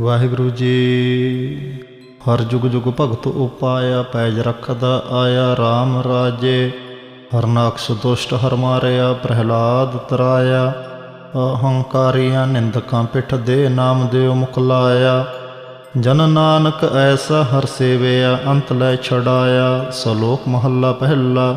ਵਾਹਿਗੁਰੂ ਜੀ, ਹਰ ਜੁਗ ਜੁਗ ਭਗਤ ਉਪਾਇਆ, ਪੈਜ ਰਖਦਾ ਆਇਆ RAM ਰਾਜੇ। ਹਰਨਾਕਸ਼ ਦੁਸ਼ਟ ਹਰ ਮਾਰਿਆ, ਪ੍ਰਹਿਲਾਦ ਤਰਾਇਆ। ਅਹੰਕਾਰੀਆਂ ਨਿੰਦਕਾਂ ਪਿੱਠ ਦੇ ਨਾਮ ਦਿਓ ਮੁਕਲਾਇਆ ਜਨ ਨਾਨਕ ਐਸਾ ਹਰ ਸੇਵਿਆ, ਅੰਤ ਲੈ ਛੜਾਇਆ ਸਲੋਕ ਮਹੱਲਾ ਪਹਿਲਾ।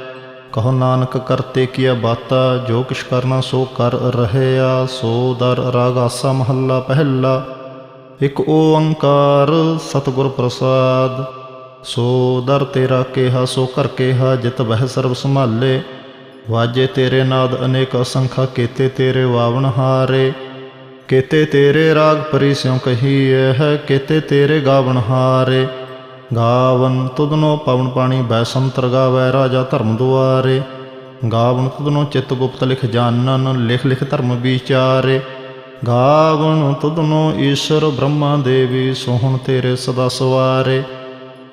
ਕਹੋ ਨਾਨਕ ਕਰਤੇ ਕੀਆ ਬਾਤਾ, ਜੋ ਕਿਛ ਕਰਨਾ ਸੋ ਕਰ ਰਹਿਆ, ਸੋ ਦਰ ਰਾਗ ਆਸਾ ਮਹੱਲਾ ਪਹਿਲਾ। ਇਕ ਓੰਕਾਰ ਸਤਿਗੁਰ ਪ੍ਰਸਾਦ, ਸੋ ਦਰ ਤੇਰਾ ਕਿਹਾ, ਸੋ ਕਰ ਕਿਹਾ, ਜਿਤ ਬਹਿ ਸਰਬ ਸੰਭਾਲੇ। ਵਾਜੇ ਤੇਰੇ ਨਾਦ ਅਨੇਕ ਅਸੰਖਾ, ਕੀਤੇ ਤੇਰੇ ਵਾਵਣ ਹਾਰੇ। ਕੀਤੇ ਤੇਰੇ ਰਾਗ ਪਰੀ ਸਿਉ ਹੈ, ਕੀਤੇ ਤੇਰੇ ਗਾਵਣ ਹਾਰੇ। ਗਾਵਨ ਤੁਧਨੋ ਪਵਨ ਪਾਣੀ ਬੈ ਸੰਤਰ ਗਾਵੈ ਰਾਜਾ ਧਰਮ ਦੁਆਰੇ। ਗਾਵਨ ਤੁਧਨੋ ਚਿਤ ਗੁਪਤ ਲਿਖ ਜਾਣਨ ਲਿਖ ਲਿਖ ਧਰਮ ਵਿਚਾਰੇ। ਗਾਵਨ ਤੁਧਨੋ ਈਸ਼ਰ ਬ੍ਰਹਮਾ ਦੇਵੀ, ਸੋਹਣ ਤੇਰੇ ਸਦਾ ਸਵਾਰੇ।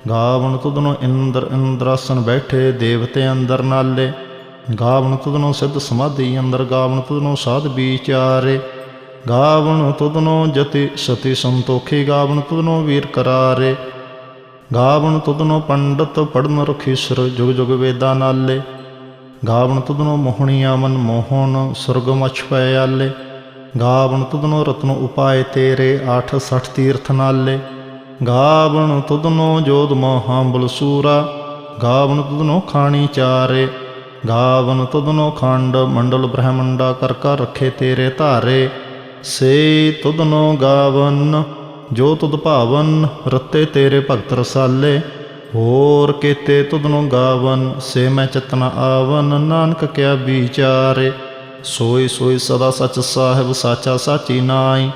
ਗਾਵਨ ਤੁਧਨੋ ਇੰਦਰ ਇੰਦਰਾਸਨ ਬੈਠੇ, ਦੇਵਤੇ ਅੰਦਰ ਨਾਲੇ। ਗਾਵਨ ਤੁਧਨੋ ਸਿੱਧ ਸਮਾਧੀ ਅੰਦਰ, ਗਾਵਨ ਤੁਧਨੋ ਸਾਧ ਵਿਚਾਰੇ। ਗਾਵਨ ਤੁਧਨੋ ਜਤੀ ਸਤੀ ਸੰਤੋਖੀ, ਗਾਵਨ ਤੁਧਨੋ ਵੀਰ ਕਰਾਰੇ। ਗਾਵਣ ਤੁਧਨੋ ਪੰਡਤ ਪੜਨ ਰਖੀਸਰ ਜੁਗ ਜੁਗ ਵੇਦਾਂ ਨਾਲੇ। ਗਾਵਣ ਤੁਧਨੋ ਮੋਹਣੀਆ ਮਨ ਮੋਹਨ ਸੁਰਗ ਮਛ ਪੈ ਆਲੇ। ਗਾਵਣ ਤੁਧਨੋ ਰਤਨ ਉਪਾਏ ਤੇਰੇ 860 ਤੀਰਥ ਨਾਲੇ। ਗਾਵਣ ਤੁਧਨੋ ਜੋਧ ਮਹਾਂਬਲ ਸੂਰਾ। ਗਾਵਣ ਤੁਧਨੋ ਖਾਣੀ ਚਾਰੇ। ਗਾਵਨ ਤੁਧਨੋ ਖੰਡ ਮੰਡਲ ਬ੍ਰਹਮੰਡਾ ਕਰ ਕਰ ਰੱਖੇ ਤੇਰੇ ਧਾਰੇ। ਸੇ ਤੁਧਨੋ ਗਾਵਨ ਜੋ ਤੁਧ ਭਾਵਨ ਰਤੇ ਤੇਰੇ ਭਗਤ ਰਸਾਲੇ, ਹੋਰ ਕੀਤੇ ਤੁਧਨੋ ਗਾਵਨ, ਸੇ ਮੈਂ ਚਤਨਾ ਆਵਨ, ਨਾਨਕ ਕਿਆ ਵਿਚਾਰੇ। ਸੋਈ ਸੋਈ ਸਦਾ ਸਚ ਸਾਹਿਬ ਸਾਚਾ ਸਾਚੀ ਨਾਈ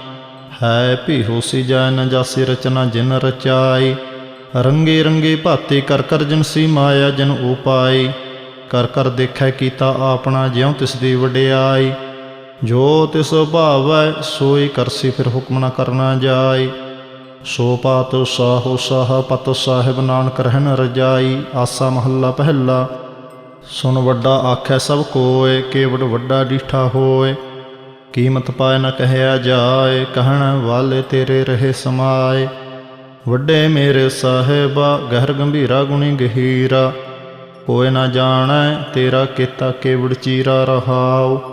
ਹੈ ਭੀ ਹੋਸੀ ਜਾਇ ਨ ਜਾਸੀ ਰਚਨਾ ਜਿਨ ਰਚਾਈ। ਰੰਗੇ ਰੰਗੇ ਭਾਤੀ ਕਰ ਕਰ ਜਿਨ ਸੀ ਮਾਇਆ ਜਿਨ ਉਪਾਈ, ਕਰ ਕਰ ਦੇਖੈ ਕੀਤਾ ਆਪਣਾ ਜਿਉ ਤਿਸ ਦੀ ਵਡਿਆਈ। ਜੋ ਤਿਸ ਭਾਵੈ, ਸੋਈ ਕਰਸੀ ਫਿਰ ਹੁਕਮ ਨਾ ਕਰਨਾ ਜਾਈ। ਸੋ ਪਾਤ ਸਾਹੋ ਸਾਹ ਪਤ ਸਾਹਿਬ ਨਾਨਕ ਰਹਿਣ ਰਜਾਈ, ਆਸਾ ਮਹੱਲਾ ਪਹਿਲਾ। ਸੁਨ ਵੱਡਾ ਆਖੈ ਸਭ ਕੋਏ, ਕੇਵੜ ਵੱਡਾ ਡੀਠਾ ਹੋਏ। ਕੀਮਤ ਪਾਏ ਨ ਕਹਿਆ ਜਾਏ, ਕਹਿਣ ਵਾਲੇ ਤੇਰੇ ਰਹੇ ਸਮਾਏ। ਵੱਡੇ ਮੇਰੇ ਸਾਹਿਬਾ, ਗਹਿਰ ਗੰਭੀਰਾ ਗੁਣੀ ਗਹੀਰਾ। ਕੋਏ ਨਾ ਜਾਣੈ, ਤੇਰਾ ਕੀਤਾ ਕੇਵੜ ਚੀਰਾ ਰਹਾਓ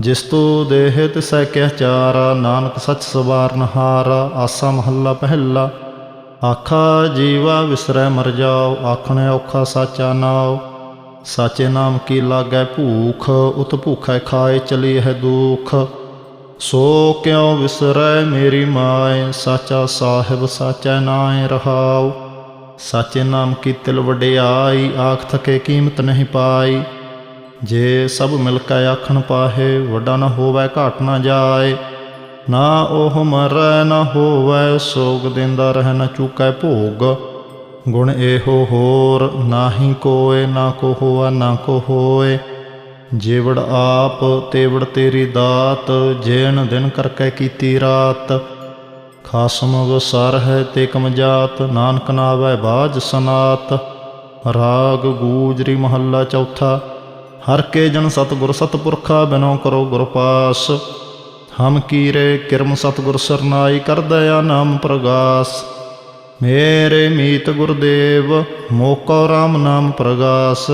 ਜਿਸ ਤੂੰ ਦੇਹ ਤਿਸੈ ਕਿਆ ਚਾਰਾ, ਨਾਨਕ ਸੱਚ ਸਵਾਰਨ ਹਾਰਾ ਆਸਾ ਮਹੱਲਾ ਪਹਿਲਾ। ਆਖਾ, ਜੀਵਾ ਵਿਸਰੈ ਮਰ ਜਾਓ, ਆਖਣੇ ਔਖਾ ਸਾਚਾ ਨਾਉ। ਸਾਚੇ ਨਾਮ ਕੀ ਲਾਗੈ ਭੂਖ, ਉਤ ਭੂਖੈ ਖਾਏ ਚਲੀ ਹੈ ਦੁਖ। ਸੋ ਕਿਉ ਵਿਸਰੈ ਮੇਰੀ ਮਾਏ, ਸਾਚਾ ਸਾਹਿਬ ਸਾਚਾ ਨਾਏ ਰਹਾਉ। ਸਾਚੇ ਨਾਮ ਕੀ ਤਿਲ ਵਡਿਆਈ, ਆਖ ਥਕੇ ਕੀਮਤ ਨਹੀਂ ਪਾਈ। ਜੇ ਸਭ ਮਿਲ ਕੇ ਆਖਣ ਪਾਹੇ, ਵੱਡਾ ਨਾ ਹੋਵੇ, ਘਾਟ ਨਾ ਜਾਏ। ਨਾ ਉਹ ਮਰੈ, ਨਾ ਹੋਵੇ, ਸੋਗ ਦਿੰਦਾ ਰਹਿ, ਨਾ ਚੁਕੈ ਭੋਗ। ਗੁਣ ਇਹੋ ਹੋਰ, ਨਾਹੀ ਕੋਏ, ਨਾ ਕੋ ਹੋਆ, ਨਾ ਕੋ ਹੋਏ। ਜੇਵੜ ਆਪ, ਤੇਵੜ ਤੇਰੀ ਦਾਤ ਜੇਨ ਦਿਨ ਕਰਕੇ ਕੀਤੀ ਰਾਤ। ਖਾਸਮ ਵਸਰ ਹੈ ਤੇ ਕਮਜਾਤ, ਨਾਨਕ ਨਾਵੈ ਬਾਜ ਸਨਾਤ। ਰਾਗ ਗੂਜਰੀ ਮਹੱਲਾ ਚੌਥਾ। ਹਰ ਕੇ ਜਨ ਸਤਿਗੁਰ ਸਤਪੁਰਖਾ ਬਿਨੋ ਕਰੋ ਗੁਰ ਪਾਸ। ਹਮ ਕੀਰੇ ਕਿਰਮ ਸਤਿਗੁਰ ਸਰਨਾਈ ਕਰ ਦਇਆ ਨਾਮ ਪ੍ਰਗਾਸ। ਮੇਰੇ ਮੀਤ ਗੁਰਦੇਵ, ਮੋਕੋ RAM ਨਾਮ ਪ੍ਰਗਾਸ।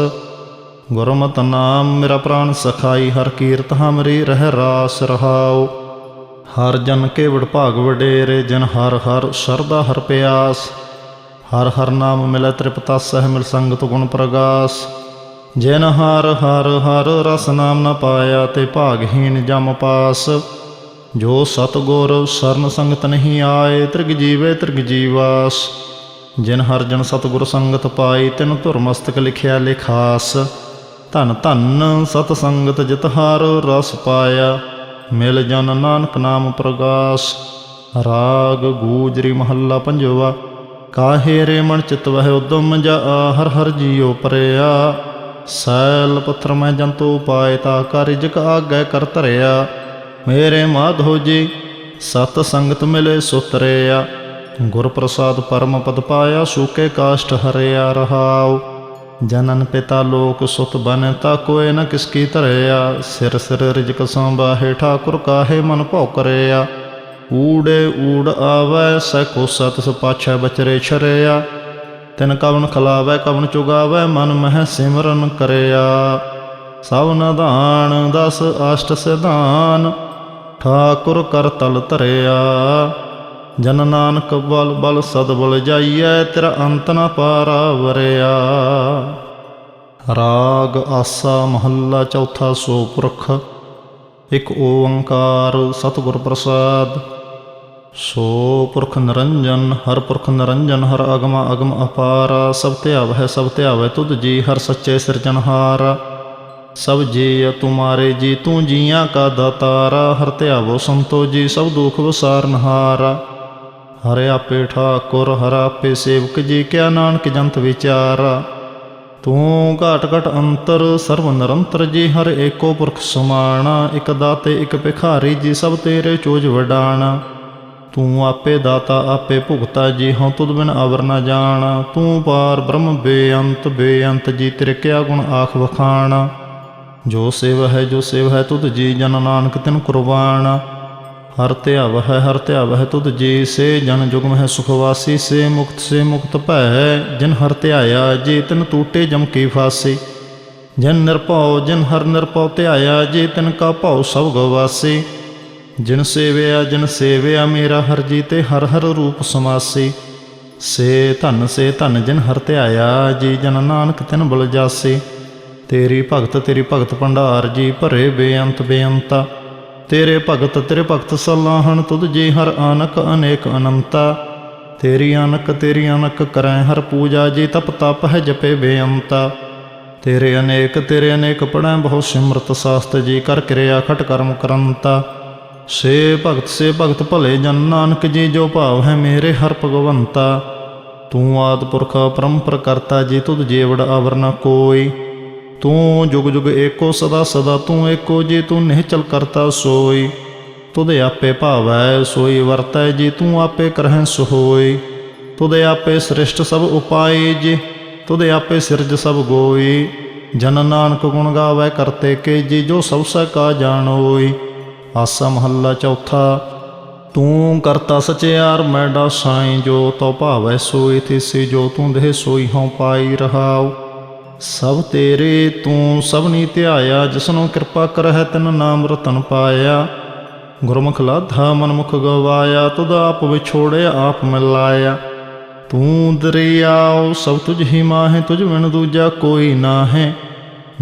ਗੁਰਮਤਿ ਨਾਮ ਮੇਰਾ ਪ੍ਰਾਨ ਸਖਾਈ, ਹਰ ਕੀਰਤ ਹਮਰੀ ਰਹਿ ਰਾਸ ਰਹਾਉ। ਹਰ ਜਨ ਕੇ ਵਡ ਭਾਗ ਵਡੇਰੇ, ਜਨ ਹਰ ਹਰ ਸਰਦਾ ਹਰ ਪਿਆਸ। ਹਰ ਹਰ ਨਾਮ ਮਿਲੈ ਤ੍ਰਿਪਤਾ ਸਹਿ ਮਿਲ ਸੰਗਤ ਗੁਣ ਪ੍ਰਗਾਸ। ਜਿਨ ਹਰ ਹਰ ਹਰ ਰਸ ਨਾਮ ਨ ਪਾਇਆ ਤੇ ਭਾਗਹੀਨ ਜਮ ਪਾਸ। ਜੋ ਸਤਗੁਰ ਸਰਨ ਸੰਗਤ ਨਹੀਂ ਆਏ, ਤ੍ਰਿਗ ਜੀਵੇ ਤ੍ਰਿਗ ਜੀਵਾਸ। ਜਿਨ ਹਰ ਜਨ ਸਤਗੁਰ ਸੰਗਤ ਪਾਈ, ਤਿਨ ਧੁਰ ਮਸਤਕ ਲਿਖਿਆ ਲਿਖਾਸ। ਧਨ ਧਨ ਸਤ ਸੰਗਤ ਜਿਤ ਹਰ ਰਸ ਪਾਇਆ, ਮਿਲ ਜਨ ਨਾਨਕ ਨਾਮ ਪ੍ਰਗਾਸ। ਰਾਗ ਗੂਜਰੀ ਮਹੱਲਾ ਪੰਜਵਾ, ਕਾਹੇ ਰੇ ਮਨ ਚਿਤ ਵਹਿ ਉਦਮ ਜਾ ਹਰ ਹਰ ਜੀਉ ਪਰਿਆ। ਸੈਲ ਪੱਥਰ ਮੈਂ ਜੰਤੂ ਪਾਏ ਤਾ ਕਰ ਕਾਰਿਜਕ ਆਗੈ ਕਰ ਧਰਿਆ। ਮੇਰੇ ਮਾਧੋ ਜੀ, ਸਤ ਸੰਗਤ ਮਿਲੇ ਸੁਤਰਿਆ। ਗੁਰ ਪ੍ਰਸਾਦ ਪਰਮ ਪਦ ਪਾਇਆ, ਸੂਕੇ ਕਾਸ਼ਟ ਹਰਿਆ ਰਹਾਉ। ਜਨਨ ਪਿਤਾ ਲੋਕ ਸੁਤ ਬਨ ਤਾ ਕੋਏ ਨ ਕਿਸ ਕੀ ਧਰਿਆ। ਸਿਰ ਸਿਰ ਰਿਜਕ ਸੰਬਾਹੇ ਠਾਕੁਰ ਕਾਹੇ ਮਨ ਭਉ ਕਰਿਆ ਊੜੇ ਊੜ ਆਵੈ, ਸੈ ਕੋ ਸਤ ਸਪਾਛੈ ਬਚਰੇ ਛਰਿਆ। ਤਿਨ ਕਵਨ ਖਲਾਵੈ, ਕਵਨ ਚੁਗਾਵੈ, ਮਨ ਮਹਿ ਸਿਮਰਨ ਕਰਿਆ। ਸਭ ਨਦਾਨ ਦਸ ਅਸ਼ਟ ਸਿਧਾਨ, ਠਾਕੁਰ ਕਰ ਤਲ ਧਰਿਆ। ਜਨ ਨਾਨਕ ਬਲ ਬਲ ਸਦ ਬਲ ਜਾਈਐ, ਤੇਰਾ ਅੰਤ ਨ ਪਾਰਾ ਵਰਿਆ ਰਾਗ ਆਸਾ ਮਹੱਲਾ ਚੌਥਾ ਸੋ ਪੁਰਖ, ਇਕ ਓੰਕਾਰ ਸਤਿਗੁਰ ਪ੍ਰਸਾਦ। ਸੋ ਪੁਰਖ ਨਿਰੰਜਨ, ਹਰ ਪੁਰਖ ਨਿਰੰਜਨ, ਹਰ ਅਗਮ ਅਗਮ ਅਪਾਰਾ, ਸਭ ਧਿਆਵ ਹੈ ਸਭ ਧਿਆਵੈ ਤੁਧ ਜੀ, ਹਰ ਸੱਚੇ ਸਿਰਜਨਹਾਰ ਸਭ ਜੀ ਤੁਮਾਰੇ ਜੀ, ਤੂੰ ਜੀਆਂ ਕਾ ਦਾਤਾਰਾ, ਹਰ ਧਿਆਵੋ ਸੰਤੋ ਜੀ, ਸਭ ਦੁਖ ਵਿਸਾਰਨਹਾਰਾ ਹਰਿ। ਆਪੇ ਠਾਕੁਰ, ਹਰ ਆਪੇ ਸੇਵਕ ਜੀ, ਕਿਆ ਨਾਨਕ ਜੰਤ ਵਿਚਾਰਾ। ਤੂੰ ਘਾਟ ਘਟ ਅੰਤਰ ਸਰਵ ਨਿਰੰਤਰ ਜੀ, ਹਰ ਏਕੋ ਪੁਰਖ ਸਮਾਣਾ ਇਕ ਦਾਤੇ, ਇਕ ਭਿਖਾਰੀ ਜੀ, ਸਭ ਤੇਰੇ ਚੋਜ ਵਡਾਣਾ ਤੂੰ ਆਪੇ ਦਾਤਾ, ਆਪੇ ਭੁਗਤਾ ਜੀ ਹਉ ਤੁਧ ਬਿਨ ਅਵਰ ਨਾ ਜਾਣਾ। ਤੂੰ ਪਾਰ ਬ੍ਰਹਮ ਬੇਅੰਤ ਬੇਅੰਤ ਜੀ ਤੇਰੇ ਕਿਆ ਗੁਣ ਆਖ ਵਖਾਣ। ਜੋ ਸੇਵ ਹੈ, ਜੋ ਸੇਵ ਹੈ ਤੁਧ ਜੀ, ਜਨ ਨਾਨਕ ਤਿਨ ਕੁਰਬਾਨ ਹਰ ਧਿਆਵ ਹੈ, ਹਰ ਧਿਆਵ ਹੈ ਤੁਧ ਜੀ, ਸੇ ਜਨ ਜੁਗਮ ਹੈ ਸੁਖਵਾਸੀ ਸੇ ਮੁਕਤ ਸੇ ਮੁਕਤ ਭੈ। ਜਿਨ ਹਰ ਧਿਆਇਆ, ਜੇ ਤਿਨ ਟੂਟੇ ਜਮ ਕੀ ਫਾਸੀ। ਜਿਨ ਨਿਰਭਉ, ਜਿਨ ਹਰ ਨਿਰਭਉ ਧਿਆਇਆ, ਜੇ ਤਿਨ ਕਾ ਭਉ ਸਭ ਗਵਾਸੀ। ਜਿਨ ਸੇਵਿਆ ਜਿਨ ਸੇਵਿਆ ਮੇਰਾ ਹਰ ਜੀ ਤੇ ਹਰ ਹਰ ਰੂਪ ਸਮਾਸੀ। ਸੇ ਧਨ ਸੇ ਧਨ ਜਿਨ ਹਰ ਧਿਆਇਆ ਜੀ ਜਨ ਨਾਨਕ ਤਿਨ ਬਲ ਜਾਸੀ। ਤੇਰੀ ਭਗਤ ਤੇਰੀ ਭਗਤ ਭੰਡਾਰ, ਜੀ ਭਰੇ ਬੇਅੰਤ ਬੇਅੰਤਾ। ਤੇਰੇ ਭਗਤ ਤੇਰੇ ਭਗਤ ਸਲਾਹਣ ਤੁਧ ਜੀ ਹਰ ਆਨਕ ਅਨੇਕ ਅਨੰਤਾ। ਤੇਰੀ ਅਨਕ ਤੇਰੀ ਅਨਕ ਕਰੈ ਹਰ ਪੂਜਾ, ਜੀ ਤਪ ਤਪ ਹੈ ਜਪੇ ਬੇਅੰਤਾ। ਤੇਰੇ ਅਨੇਕ ਤੇਰੇ ਅਨੇਕ ਪੜੈ ਬਹੁ ਸਿਮਰਤ ਸਾਸਤ, ਜੀ ਕਰ ਕਿਰਿਆ ਖਟ ਕਰਮ ਕਰੰਤਾ। ਸੇ ਭਗਤ ਸੇ ਭਗਤ ਭਲੇ ਜਨ ਨਾਨਕ ਜੀ, ਜੋ ਭਾਵ ਹੈ ਮੇਰੇ ਹਰ ਭਗਵੰਤਾ। ਤੂੰ ਆਦ ਪੁਰਖ ਪਰੰਪਰ ਕਰਤਾ ਜੀ, ਤੁਧ ਜੀਵੜ ਅਵਰ ਨ ਕੋਈ। ਤੂੰ ਜੁਗ ਜੁਗ ਏਕੋ ਸਦਾ ਸਦਾ, ਤੂੰ ਏਕੋ ਜੀ, ਤੂੰ ਨਿਹਚਲ ਕਰਤਾ ਸੋਈ। ਤੁਧੇ ਆਪੇ ਭਾਵੈ ਸੋਈ ਵਰਤੈ ਜੀ, ਤੂੰ ਆਪੇ ਕਰਹਿ ਸੁਹੋਈ ਤੁਧੇ ਆਪੇ ਸ੍ਰਿਸ਼ਟ ਸਭ ਉਪਾਈ ਜੀ, ਤੁਧੇ ਆਪੇ ਸਿਰਜ ਸਭ ਗੋਈ। ਜਨ ਨਾਨਕ ਗੁਣ ਗਾਵੈ ਕਰਤੇ ਕੇ ਜੀ, ਜੋ ਸਭ ਸੈ ਕਾ ਜਾਣੋਈ। ਆਸਾ ਮਹੱਲਾ ਚੌਥਾ, ਤੂੰ ਕਰਤਾ ਸਚਿਆਰ ਮੈਡਾ ਸਾਈਂ ਜੋ ਤੋ ਭਾਵੈ ਸੋਈ ਤਿਸੀ ਜੋ ਤੂੰ ਦੇਹ ਸੋਈ, ਹਉ ਪਾਈ ਰਹਾਉ। ਸਭ ਤੇਰੇ ਤੂੰ ਸਭਨੀ ਧਿਆਇਆ, ਜਿਸਨੂੰ ਕਿਰਪਾ ਕਰਹਿ, ਤਨ ਨਾਮ ਰਤਨ ਪਾਇਆ। ਗੁਰਮੁਖ ਲਾਧਾ ਮਨਮੁਖ ਗਵਾਇਆ, ਤੁਧ ਆਪ ਵਿਛੋੜਿਆ, ਆਪ ਮਿਲਾਇਆ। ਤੂੰ ਦਰਿਆਉ, ਸਭ ਤੁਝ ਹੀ ਮਾਹੇ, ਤੁਝ ਬਿਨ ਦੂਜਾ ਕੋਈ ਨਾ ਹੈ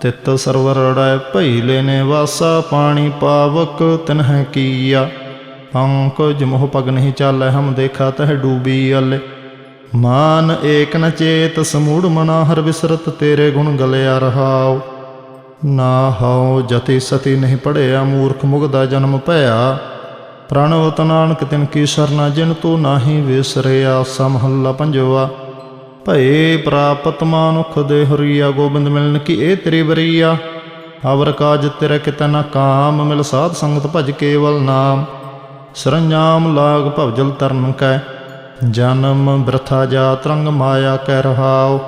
ਤਿਤ ਸਰਵਰ ਰੜੈ ਭਈ ਲੈਨੇ ਵਾਸਾ ਪਾਣੀ ਪਾਵਕ ਤਿਨਹਿ ਕੀਆ। ਪੰਕਜ ਮੋਹ ਪਗ ਨਹੀਂ ਚਾਲੈ, ਹਮ ਦੇਖਾ ਤਹ ਡੂਬੀ ਅਲੇ। ਮਾਨ ਏਕ ਨ ਚੇਤ, ਸਮੂੜ ਮਨਾ ਹਰ ਵਿਸਰਤ ਤੇਰੇ ਗੁਣ ਗਲਿਆ ਰਹਾਉ। ਨਾ ਹਉ ਜਤੀ ਸਤੀ ਨਹੀਂ ਪੜਿਆ, ਮੂਰਖ ਮੁਗਦਾ ਜਨਮ ਭਇਆ। ਪ੍ਰਣਵਤ ਨਾਨਕ ਤਿਨ ਕੀ ਸਰਨਾ, ਜਿਨ ਤੂੰ ਨਾਹੀ ਵਿਸਰਿਆ, ਸਮਹੱਲਾ ਪੰਜਵਾ। ਭਏ ਪ੍ਰਾਪਤ ਮਾਨੁਖ ਦੇ ਹਰੀਆ ਗੋਬਿੰਦ ਮਿਲਨ ਕੀ ਇਹ ਤੇਰੀ ਬਰੀਆ ਅਵਰ ਕਾਜ ਤੇਰੇ ਕਿਤੈ ਨਾ ਕਾਮ, ਮਿਲ ਸਾਧ ਸੰਗਤ ਭਜ ਕੇਵਲ ਨਾਮ। ਸਰੰਜਾਮ ਲਾਗ ਭਵਜਲ ਤਰਨ ਕੈ, ਜਨਮ ਬ੍ਰਥਾ ਜਾ ਤਰੰਗ ਮਾਇਆ ਕਹਿ ਰਹਾਉ।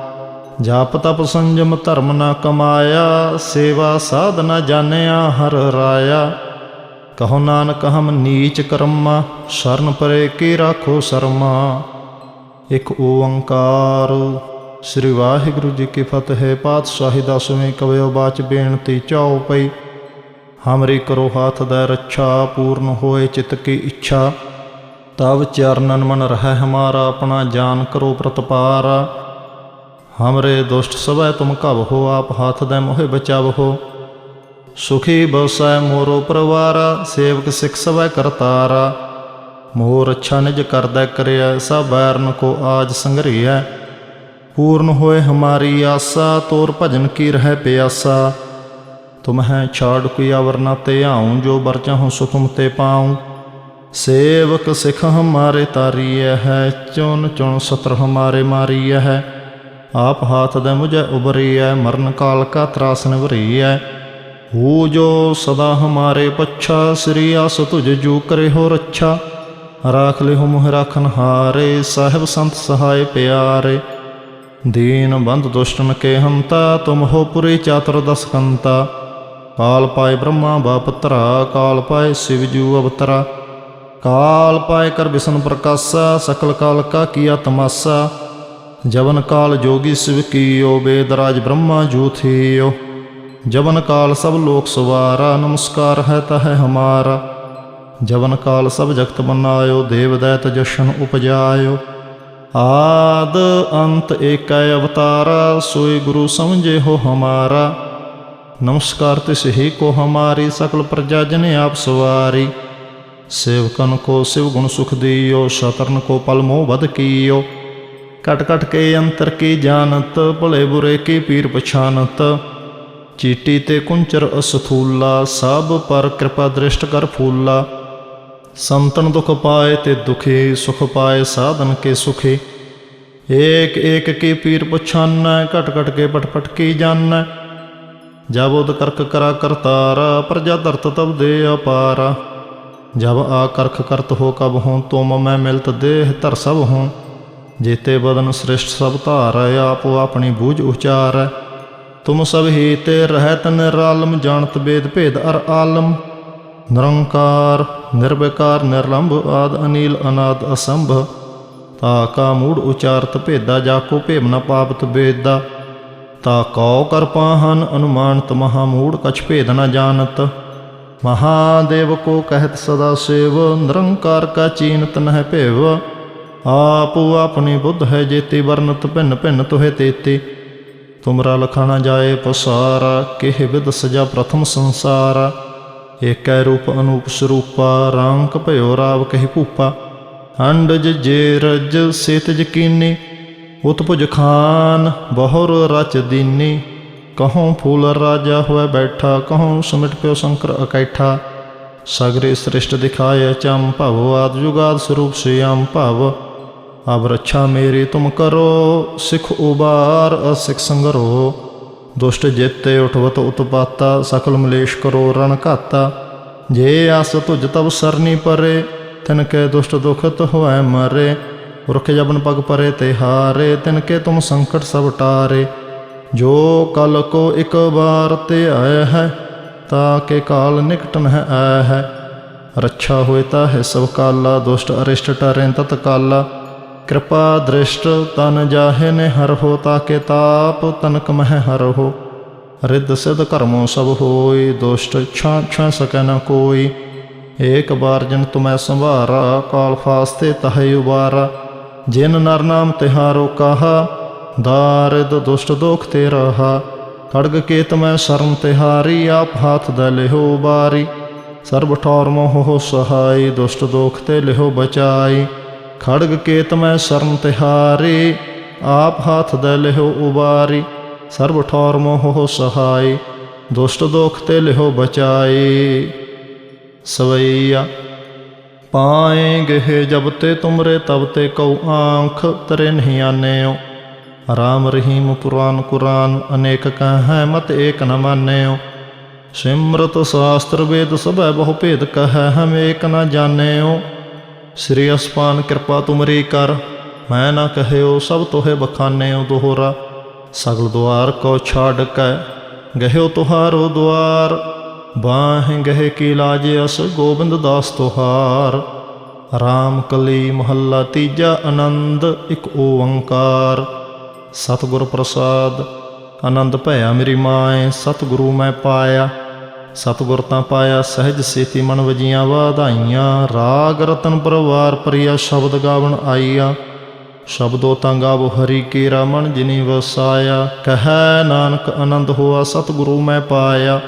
ਜਾਪ ਤਪ ਸੰਜਮ ਧਰਮ ਨਾ ਕਮਾਇਆ, ਸੇਵਾ ਸਾਧ ਨਾ ਜਾਣਿਆ ਹਰ ਰਾਇਆ। ਕਹੋ ਨਾਨਕ ਹਮ ਨੀਚ ਕਰਮਾ, ਸ਼ਰਨ ਪਰੇ ਕੀ ਰਾਖੋ ਸ਼ਰਮਾ। ਇੱਕ ਓੰਕਾਰ। ਸ੍ਰੀ ਵਾਹਿਗੁਰੂ ਜੀ ਕੀ ਫਤਿਹ, ਪਾਤਸ਼ਾਹੀ ਦਸਵੇਂ ਕਵਿਓ ਬਾਚ ਬੇਨਤੀ ਚਾਓ ਪਈ। ਹਮਰੀ ਕਰੋ ਹਾਥ ਦਾ ਰੱਛਾ, ਪੂਰਨ ਹੋਏ ਚਿਤ ਕੀ ਇੱਛਾ। ਤਵ ਚਰਨਨ ਮਨ ਰਹਿ ਹਮਾਰਾ, ਆਪਣਾ ਜਾਨ ਕਰੋ ਪ੍ਰਤਪਾਰਾ। ਹਮਰੇ ਦੁਸ਼ਟ ਸਭੈ ਤੁਮ ਕਬ ਹੋ, ਆਪ ਹੱਥ ਦੇ ਮੋਹਿ ਬਚਾਵ ਹੋ। ਸੁਖੀ ਬਸੈ ਮੋਰੋ ਪਰਵਾਰਾ, ਸੇਵਕ ਸਿਖ ਸਭੈ ਕਰਤਾਰਾ। ਮੋਰ ਅੱਛਾ ਨਿਜ ਕਰਦਾ ਕਰਿਆ, ਸਭ ਬੈਰਨ ਕੋ ਆਜ ਸੰਗਰਿਆ ਪੂਰਨ ਹੋਏ ਹਮਾਰੀ ਆਸਾ, ਤੋਰ ਭਜਨ ਕੀ ਰਹਿ ਪਿਆਸਾ। ਤੁਮ ਛਾੜ ਕੋਈ ਅਵਰ ਤੇ ਆਉਂ, ਜੋ ਬਰ ਸੁਖਮ ਤੇ ਪਾਉ। ਸੇਵਕ ਸਿਖ ਹਮਾਰੇ ਤਾਰੀਐ ਹੈ, ਚੁਣ ਚੁਣ ਸਤਰ ਹਮਾਰੇ ਮਾਰੀਐ ਹੈ। ਆਪ ਹਾਥ ਦੇ ਮੁਝੇ ਉਬਰੀਐ ਮਰਨ ਕਾਲ ਕਾ ਤਰਾਸ ਨਿਵਰੀਐ। ਹੋ ਜੋ ਸਦਾ ਹਮਾਰੇ ਪੱਛਾ, ਸ੍ਰੀ ਆਸ ਤੁਝ ਜੂ ਕਰੇ ਹੋ ਰੱਛਾ। ਰਾਖ ਲਿਹੁ ਮੁਹ ਰਾਖਨ ਹਾਰੇ, ਸਾਹਿਬ ਸੰਤ ਸਹਾਇ ਪਿਆਰੇ। ਦੀਨ ਬੰਧ ਦੁਸ਼ਟਨ ਕੇ ਹੰਤਾ ਤੁਮ ਹੋ ਪੁਰੀ ਚਾਤੁਰ ਦਸ ਕਾਲ ਪਾਏ ਬ੍ਰਹਮਾ ਬਾਪਤਰਾ ਕਾਲ ਪਾਏ ਸਿਵ ਜੂ ਅਵਤਰਾ। ਕਾਲ ਪਾਏ ਕਰ ਬਿਸ਼ਨ ਪ੍ਰਕਾਸ਼ਾ, ਸਕਲ ਕਾਲ ਕਾ ਕੀਆ ਤਮਾਸਾ। ਜਵਨ ਕਾਲ ਜੋਗੀ ਸਿਵ ਕੀਓ, ਬੇਦਰਾਜ ਬ੍ਰਹਮਾ ਜੂ ਥੀਓ। ਜਵਨ ਕਾਲ ਸਭ ਲੋਕ ਸਵਾਰਾ, ਨਮਸਕਾਰ ਹੈ ਤਹ ਹਮਾਰਾ। ਜਵਨ ਕਾਲ ਸਭ ਜਗਤ ਬਨਾਇਓ ਦੇਵ ਦੈਤ ਜਸ਼ਨ ਉਪਜਾਇਓ। ਆਦ ਅੰਤ ਏਕੈ ਅਵਤਾਰਾ, ਸੋਈ ਗੁਰੂ ਸਮਝੇ ਹੋ ਹਮਾਰਾ। ਨਮਸਕਾਰ ਤਿਸ ਹੀ ਕੋ ਹਮਾਰੀ, ਸਕਲ ਪ੍ਰਜਾ ਜਨ ਆਪ ਸਵਾਰੀ। ਸੇਵਕਨ ਕੋ ਸਿਵ ਗੁਣ ਸੁਖ ਦਿਓ, ਸ਼ਤਰਨ ਕੋ ਪਲ ਮੋਹ ਵਧ ਕੀਓ। ਕਟ ਕਟ ਕੇ ਅੰਤਰ ਕੀ ਜਾਣਤ, ਭਲੇ ਬੁਰੇ ਕੀ ਪੀਰ ਪਛਾਨਤ। ਚੀਟੀ ਤੇ ਕੁੰਚਰ ਅਸਥੂਲਾ, ਸਭ ਪਰ ਕਿਰਪਾ ਦ੍ਰਿਸ਼ਟ ਕਰ ਫੂਲਾ। ਸੰਤਨ ਦੁਖ ਪਾਏ ਤੇ ਦੁਖੀ ਸੁਖ ਪਾਏ ਸਾਧਨ ਕੇ ਸੁਖੀ। ਏਕ ਏਕ ਕੀ ਪੀਰ ਪਛਾਨੈ, ਘਟ ਘਟ ਕੇ ਪਟ ਪਟ ਕੀ ਜਾਣੈ ਜਬ ਉਦ ਕਰਕ ਕਰਾ ਕਰਤਾਰਾ, ਪ੍ਰਜਾ ਧਰਤ ਤਬ ਦੇ ਅਪਾਰਾ। ਜਬ ਆ ਕਰਖ ਕਰਤ ਹੋ ਕਬ ਹੂੰ, ਤੁਮ ਮੈਂ ਮਿਲਤ ਦੇਹ ਧਰ ਸਭ ਹੂੰ। ਜੇਤੇ ਬਦਨ ਸ੍ਰਿਸ਼ਟ ਸਭ ਧਾਰੈ, ਆਪੋ ਆਪਣੀ ਬੂਝ ਉਚਾਰ। ਤੁਮ ਸਭ ਹੀ ਤੇ ਰਹਿਤ ਨਿਰਾਲਮ, ਜਾਣਤ ਬੇਦ ਭੇਦ ਅਰ ਆਲਮ। ਨਿਰੰਕਾਰ, ਨਿਰਵਿਕਾਰ, ਨਿਰਲੰਭ ਆਦ ਅਨੀਲ ਅਨਾਦ ਅਸੰਭ। ਤਾ ਕਾ ਮੂੜ ਉਚਾਰਤ ਭੇਦਾ, ਜਾ ਕੋ ਭੇਮ ਨ ਪਾਪਤ ਬੇਦਾ। ਤਾ ਕਉ ਕਰ ਪਾਹਨ ਅਨੁਮਾਨਤ, ਮਹਾ ਮੂੜ ਕਛ ਭੇਦ ਨ ਜਾਣਤ। ਮਹਾਦੇਵ ਕੋ ਕਹਿਤ ਸਦਾ ਸੇਵ, ਨਿਰੰਕਾਰ ਕਾ ਚੀਨਤ ਨਹਿ ਭੇਵ। ਆਪੋ ਆਪਣੀ ਬੁੱਧ ਹੈ ਜੇਤੀ, ਵਰਨਤ ਭਿੰਨ ਭਿੰਨ ਤੁਹੇ ਤੇਤੀ। ਤੁਮਰਾ ਲਖਾਣਾ ਜਾਏ ਪਸਾਰਾ, ਕਿਹ ਵਿਦ ਸਜਾ ਪ੍ਰਥਮ ਸੰਸਾਰਾ। ਏਕੈ ਰੂਪ ਅਨੂਪ ਸਰੂਪਾ ਰੰਕ ਭਇਓ ਰਾਵ ਕਹਿ ਭੂਪਾ। ਅੰਡਜ ਜੇ ਰਜ ਸੇਤਜ ਕੀਨੀ ਉਤਪੁਜ ਖਾਨ ਬਹੁਰ ਰਚ ਦੀਨੀ। ਕਹੋਂ ਫੂਲ ਰਾਜਾ ਹੋਇ ਬੈਠਾ ਕਹੋਂ ਸਮਿਟ ਪਿਓ ਸ਼ੰਕਰ ਇਕੈਠਾ ਸਗਰੇ ਸ੍ਰਿਸ਼ਟ ਦਿਖਾਏ ਚੰ ਭਵ, ਆਦ ਜੁਗਾਦ ਸਰੂਪ ਸਿਆਮ ਭਵ। ਅਬ ਰੱਛਾ ਮੇਰੀ ਤੁਮ ਕਰੋ, ਸਿਖ ਉਬਾਰ ਅਸਿਖ ਸੰਗਰੋ। ਦੁਸ਼ਟ ਜੇਤੇ ਉਠਵਤ ਉਤਪਾਤਾ, ਸਕਲ ਮਲੇਸ਼ ਕਰੋ ਰਣ ਘਾਤਾ। ਜੇ ਆਸ ਤੁਜ ਤਬ ਸਰਨੀ ਪਰੇ, ਤਿਨ ਕੇ ਦੁਸ਼ਟ ਦੁਖਤ ਹੋਇ ਮਰੇ। ਰੁਖ ਜਬਨ ਪਗ ਪਰੇ ਤੇ ਹਾਰੇ, ਤਿਨ ਕੇ ਤੁਮ ਸੰਕਟ ਸਭ ਟਾਰੇ। ਜੋ ਕਲ ਕੋ ਇਕ ਵਾਰ ਤੇ ਆਇ ਹੈ, ਤਾ ਕੇ ਕਾਲ ਨਿਕਟਨ ਹੈ ਆਇਆ ਹੈ। ਰੱਛਾ ਹੋਏ ਤਾ ਹੈ ਸਭ ਕਾਲਾ, ਦੁਸ਼ਟ ਅਰਿਸ਼ਟ ਟਰੇਂ ਤਤ ਕਾਲਾ ਕਿਰਪਾ ਦ੍ਰਿਸ਼ਟ ਤਨ ਜਾਹੇ ਨੇ ਹਰ ਹੋ ਤਾਕੇ ਤਾਪ, ਤਨਕ ਮਹਿ ਹਰ ਹੋ। ਰਿੱਧ ਸਿਧ ਕਰਮੋ ਸਭ ਹੋਈ, ਦੁਸ਼ਟ ਛਾਂ ਛਾਂ ਸਕੈ ਨ ਕੋਈ। ਏਕ ਬਾਰ ਜਨ ਤੁਮੈ ਸੰਭਾਰਾ, ਕਾਲ ਫਾਸਤੇ ਤਹੈ ਉਬਾਰਾ। ਜਿਨ ਨਰ ਨਾਮ ਤਿਹਾਰੋ ਕਹਾ ਦਾਰਿਦ ਦੁਸ਼ਟ ਦੋਖ ਤੇ ਰਹਾ। ਖੜਗ ਕੇ ਤਮੈ ਸ਼ਰਮ ਤਿਹਾਰੀ, ਆਪ ਹਾਥ ਦ ਲਿਹੋ ਬਾਰੀ। ਸਰਬ ਠੌਰ ਮੋਹ ਸਹਾਈ, ਦੁਸ਼ਟ ਦੋਖ ਤੇ ਲਿਹੋ ਬਚਾਈ। ਖੜਗ ਕੇਤ ਮੈਂ ਸ਼ਰਨ ਤਿਹਾਰੀ, ਆਪ ਹਾਥ ਦੇ ਲਿਹੋ ਉਬਾਰੀ, ਸਰਬ ਠੌਰ ਮੋਹ ਹੋ ਸਹਾਈ ਦੁਸ਼ਟ ਦੋਖ ਤੇ ਲਿਹੋ ਬਚਾਈ ਸਵਈਆ, ਪਾਏਂਗੇ ਜਬ ਤੇ ਤੁਮਰੇ ਤਬ ਤੇ ਕਉ ਆਂਖ, ਤਰੇ ਨਹੀਂ ਆਨਿਓ। ਰਾਮ ਰਹੀਮ ਪੁਰਾਨ ਕੁਰਾਨ, ਅਨੇਕ ਕਹੈ ਮਤ ਏਕ ਨ ਮਾਨਿਓ। ਸਿਮਰਤ ਸ਼ਾਸਤਰ ਵੇਦ ਸਭੈ ਬਹੁ ਭੇਦ ਕਹੈ ਹਮ ਏਕ ਨ ਜਾਣਿਓ। ਸ੍ਰੀ ਅਸਪਾਨ ਕਿਰਪਾ ਤੁਮਰੀ ਕਰ, ਮੈਂ ਨਾ ਕਹਿਓ ਸਭ ਤੋਹੇ ਬਖਾਨਿਓ ਦੋਹਰਾ। ਸਗਲ ਦੁਆਰ ਕੋ ਛਾੜ ਕੈ, ਗਹਿਓ ਤੁਹਾਰੋ ਦੁਆਰ। ਬਾਹੇ ਗਹਿ ਕੀ ਲਾਜ ਅਸ ਗੋਬਿੰਦ ਦਾਸ ਤੁਹਾਰ। ਰਾਮ ਕਲੀ ਮਹੱਲਾ ਤੀਜਾ ਆਨੰਦ, ਇੱਕ ਓੰਕਾਰ। ਸਤਿਗੁਰ ਪ੍ਰਸਾਦ, ਆਨੰਦ ਭਇਆ ਮੇਰੀ ਮਾਏ, ਸਤਿਗੁਰੂ ਮੈਂ ਪਾਇਆ। ਸਤਿਗੁਰ ਤਾਂ ਪਾਇਆ ਸਹਿਜ ਸੇਤੀ ਮਨ ਵਜੀਆਂ ਵਾਧਾਈਆਂ। ਰਾਗ ਰਤਨ ਪਰਵਾਰ ਪ੍ਰਿਆ ਸ਼ਬਦ ਗਾਵਣ ਆਈਆ ਸ਼ਬਦੋ ਤਾਂ ਗਾਵੋ ਹਰੀ ਕੇ ਰਮਨ ਜਿਨੀ ਵਸਾਇਆ। ਕਹੈ ਨਾਨਕ ਆਨੰਦ ਹੋਆ ਸਤਿਗੁਰੂ ਮੈਂ ਪਾਇਆ।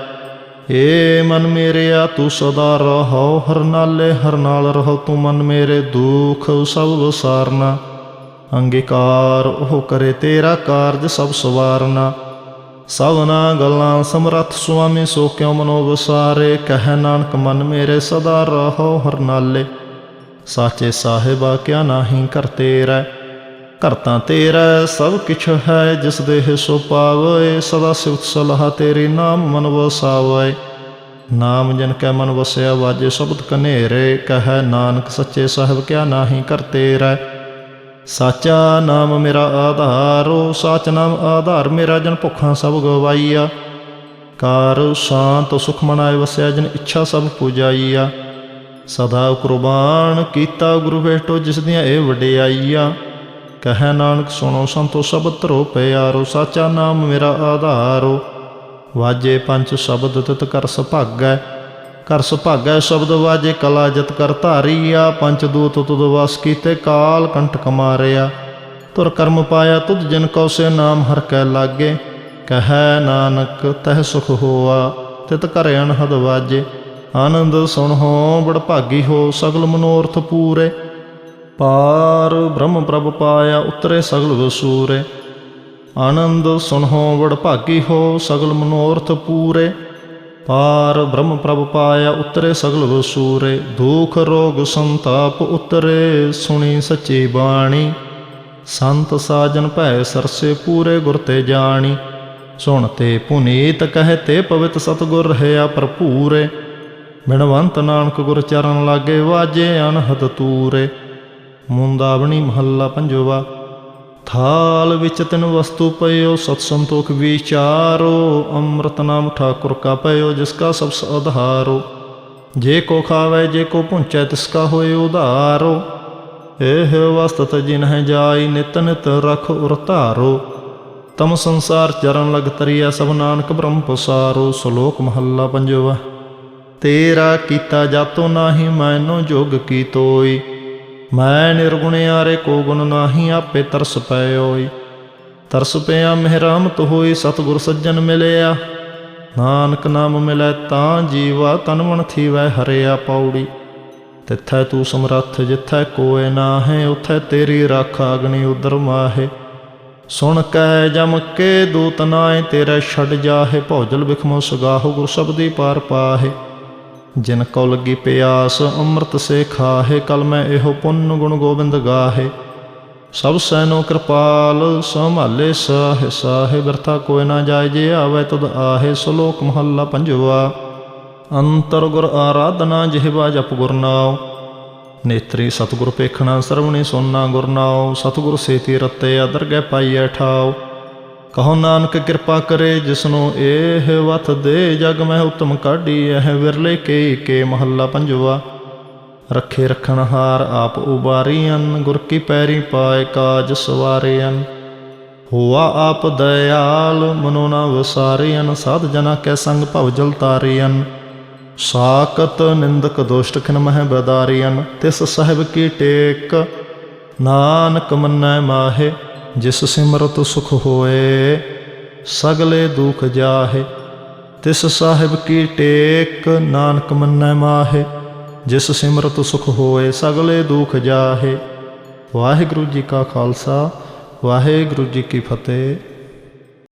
ਏ ਮਨ ਮੇਰਿਆ ਤੂੰ ਸਦਾ ਰਹੋ, ਹਰ ਨਾਲੇ ਹਰ ਨਾਲ ਰਹੋ, ਤੂੰ ਮਨ ਮੇਰੇ ਦੁਖ ਸਭ ਵਸਾਰਨਾ। ਅੰਗੀਕਾਰ ਉਹ ਕਰੇ ਤੇਰਾ ਕਾਰਜ ਸਭ ਸਵਾਰਨਾ। ਸਭਨਾ ਗੱਲਾਂ ਸਮਰੱਥ ਸੁਆਮੀ ਸੋ ਕਿਉ ਮਨੋ ਵਸਾਰੇ ਕਹਿ ਨਾਨਕ ਮਨ ਮੇਰੇ ਸਦਾ ਰਹੋ ਹਰਨਾਲੇ ਸਾਚੇ ਸਾਹਿਬਾ ਕਿਆ ਨਾਹੀ ਕਰ ਤੇਰਾ, ਘਰ ਤੇਰਾ, ਸਭ ਕਿਛ ਹੈ ਜਿਸ ਦੇਹ ਸੋ ਪਾਵੇ, ਸਦਾ ਸਿਵਤ ਸਲਾਹ ਤੇਰੀ ਨਾਮ ਮਨ ਵਸਾਵੇ। ਨਾਮ ਜਨ ਕੈ ਮਨ ਵਸਿਆ, ਵਾਜੇ ਸ਼ਬਦ ਕਨੇਰੇ, ਕਹੈ ਨਾਨਕ ਸੱਚੇ ਸਾਹਿਬ ਕਿਆ ਨਾਹੀ ਕਰ ਤੇਰਾ। ਸਾਚਾ ਨਾਮ ਮੇਰਾ ਆਧਾਰੋ ਸਾਚ ਨਾਮ ਆਧਾਰ ਮੇਰਾ ਜਨ ਭੁੱਖਾਂ ਸਭ ਗਵਾਈਆ। ਕਾਰ ਸ਼ਾਂਤ ਸੁਖ ਮਨਾਏ ਵਸਿਆ ਜਨ ਇੱਛਾ ਸਭ ਪੁਜਾਈਆ। ਸਦਾ ਕੁਰਬਾਨ ਕੀਤਾ ਗੁਰੂ ਭੇਟੋ ਜਿਸ ਦੀਆਂ ਇਹ ਵਡਿਆਈਆ। ਕਹੈ ਨਾਨਕ ਸੁਣੋ ਸੰਤੋ ਸਭ ਧਰੋ ਪਿਆਰੋ, ਸਾਚਾ ਨਾਮ ਮੇਰਾ ਆਧਾਰੋ। ਵਾਜੇ ਪੰਜ ਸ਼ਬਦ ਤਿਤ ਕਰ ਸੁਭਾਗੈ ਕਰ ਸੁਭਾਗੈ ਸ਼ਬਦ ਵਾਜੇ, ਕਲਾ ਜਤ ਕਰ ਧਾਰੀਆ ਪੰਜ ਦੂਤ ਤੁਧ ਵਸ ਕੀਤੇ, ਕਾਲ ਕੰਟਕ ਮਾਰਿਆ ਤੁਰ ਕਰਮ ਪਾਇਆ ਤੁਧ ਜਿਨ ਕਉ ਸੇ ਨਾਮ ਹਰ ਕੈ ਲਾਗੇ। ਕਹੈ ਨਾਨਕ, ਤਹਿ ਸੁਖ ਹੋਆ, ਤਿਤ ਕਰ ਅਨਹਦ ਵਾਜੇ। ਆਨੰਦ ਸੁਣ ਹੋ ਬੜ ਭਾਗੀ ਹੋ, ਸਗਲ ਮਨੋਰਥ ਪੂਰੇ। ਪਾਰ ਬ੍ਰਹਮ ਪ੍ਰਭ ਪਾਇਆ, ਉਤਰੇ ਸਗਲ ਵਸੂਰੇ। ਆਨੰਦ ਸੁਨਹੁ ਵਡ ਭਾਗੀ ਹੋ, ਸਗਲ ਮਨੋਰਥ ਪੂਰੇ। ਪਾਰ ਬ੍ਰਹਮ ਪ੍ਰਭ ਪਾਇਆ ਉਤਰੇ ਸਗਲ ਵਸੂਰੇ ਦੁਖ ਰੋਗ ਸੰਤਾਪ ਉਤਰੇ ਸੁਣੀ ਸੱਚੀ ਬਾਣੀ ਸੰਤ ਸਾਜਨ ਭੈ ਸਰਸੇ ਪੂਰੇ ਗੁਰ ਤੇ ਜਾਣੀ ਸੁਣ ਤੇ ਪੁਨੀਤ ਕਹੇ ਤੇ ਪਵਿੱਤ ਸਤਗੁਰ ਰਹਿਆ ਭਰਪੂਰੇ ਮਿਣਵੰਤ ਨਾਨਕ ਗੁਰ ਚਰਨ ਲਾਗੇ ਵਾਜੇ ਅਨਹਦ ਤੂਰੇ ਮੁੰਦਾਵਣੀ ਮਹੱਲਾ ਪੰਜਵਾ ਥਾਲ ਵਿੱਚ ਤਿਨ ਵਸਤੂ ਪਇਓ ਸਤ ਸੰਤੋਖ ਵਿਚਾਰੋ, ਅੰਮ੍ਰਿਤ ਨਾਮ ਠਾਕੁਰ ਕਾ ਪਇਓ ਜਿਸ ਕਾ ਸਭ ਆਧਾਰੋ। ਜੇ ਕੋ ਖਾਵੇ, ਜੇ ਕੋ ਪੁੰਚੈ, ਤਿਸ ਕਾ ਹੋਏ ਉਧਾਰੋ। ਇਹ ਵਸਤਤ ਜਿਨਹਿ ਜਾਈ, ਨਿਤ ਨਿਤ ਰਖ ਉਰ ਧਾਰੋ। ਤਮ ਸੰਸਾਰ ਚਰਨ ਲਗ ਤਰੀਆ ਸਭ ਨਾਨਕ ਬ੍ਰਹਮ ਪਸਾਰੋ। ਸ਼ਲੋਕ ਮਹੱਲਾ ਪੰਜਵਾ। ਤੇਰਾ ਕੀਤਾ ਜਾਤੋ ਨਾਹੀ, ਮੈਨੋ ਜੋਗ ਕੀ ਤੋਈ। ਮੈਂ ਨਿਰਗੁਣਿਆਰੇ ਕੋ ਗੁਣ ਨਾਹੀ ਆਪੇ ਤਰਸ ਪਇਓਈ ਤਰਸ ਪਿਆ ਮਿਹਰਾਮਤ ਹੋਈ ਸਤਿਗੁਰ ਸੱਜਣ ਮਿਲਿਆ। ਨਾਨਕ ਨਾਮ ਮਿਲੈ ਤਾਂ ਜੀਵਾ ਤਨ ਮਨ ਥੀਵੈ ਹਰਿਆ ਪੌੜੀ। ਤਿੱਥੈ ਤੂੰ ਸਮਰੱਥ ਜਿੱਥੈ ਕੋਏ ਨਾਹੇ, ਉਥੈ ਤੇਰੀ ਰੱਖ ਅਗਨੀ ਉਦਰ ਮਾਹੇ। ਸੁਣ ਕੈ ਜਮ ਕੇ ਦੂਤ ਨਾਏ ਤੇਰਾ ਛੱਡ ਜਾਹੇ, ਭੌਜਲ ਬਿਖਮੋ ਸਗਾਹੋ ਗੁਰ ਸਬਦੀ ਪਾਰ ਪਾਹੇ। ਜਿਨ ਕਉ ਲੱਗੀ ਪਿਆਸ, ਅੰਮ੍ਰਿਤ ਸੇ ਖਾਹੇ ਕਲ ਮੈਂ ਇਹੋ ਪੁੰਨ ਗੁਣ ਗੋਬਿੰਦ ਗਾਹੇ। ਸਭ ਸੈਨੋ ਕਿਰਪਾਲ, ਸੰਭਾਲੇ ਸਾਹਿ, ਸਾਹੇ, ਬਿਰਥਾ ਕੋਈ ਨਾ ਜਾਏ, ਜੇ ਆਵੇ ਤਦ ਆਹੇ, ਸ਼ਲੋਕ ਮਹੱਲਾ ਪੰਜਵਾ। ਅੰਤਰ ਗੁਰ ਆਰਾਧਨਾ ਜਿਹਵਾ ਜਪ ਗੁਰ ਨਾਉ। ਨੇਤਰੀ ਸਤਿਗੁਰ ਪੇਖਣਾ ਸਰਵਣੀ ਸੋਨਾ ਗੁਰ ਨਾਉ। ਸਤਿਗੁਰ ਸੇਤੀ ਰਤੇ, ਅਦਰ ਗੈ ਪਾਈਐ ਠਾਉ। ਕਹੋ ਨਾਨਕ ਕਿਰਪਾ ਕਰੇ ਜਿਸਨੂੰ ਇਹ ਵਤ ਦੇ ਜਗ ਮੈਂ ਉਤਮ ਕਾਢੀ, ਇਹ ਵਿਰਲੇ ਕੇ ਕੇ ਮਹੱਲਾ ਪੰਜਵਾ। ਰੱਖੇ ਰਖਣ ਹਾਰ ਆਪ ਉਬਾਰੀਆਂ ਗੁਰ ਕੀ ਪੈਰੀ ਪਾਏ ਕਾਜ ਸਵਾਰਿਆਂ ਹੋਆ ਆਪ ਦਇਆਲ, ਮਨੋ ਨਾ ਵਸਾਰਿਆਂ ਸਾਧ ਜਨਾ ਕੈ ਸੰਗ ਭਵ ਜਲ ਤਾਰਿਆਂ ਸਾਕਤ ਨਿੰਦਕ ਦੋਸ਼ਟ ਖਿਨ ਮਹਿ ਬਦਾਰਿਆਂ ਤਿਸ ਸਹਿਬ ਕੀ ਟੇਕ, ਨਾਨਕ ਮੰਨੈ ਮਾਹੇ। ਜਿਸ ਸਿਮਰਤ ਸੁਖ ਹੋਏ, ਸਗਲੇ ਦੁਖ ਜਾਹੇ। ਤਿਸ ਸਾਹਿਬ ਕੀ ਟੇਕ, ਨਾਨਕ ਮੰਨੈ ਮਾਹੇ। ਜਿਸ ਸਿਮਰਤ ਸੁਖ ਹੋਏ, ਸਗਲੇ ਦੁਖ ਜਾਹੇ। ਵਾਹਿਗੁਰੂ ਜੀ ਕਾ ਖਾਲਸਾ, ਵਾਹਿਗੁਰੂ ਜੀ ਕੀ ਫਤਿਹ।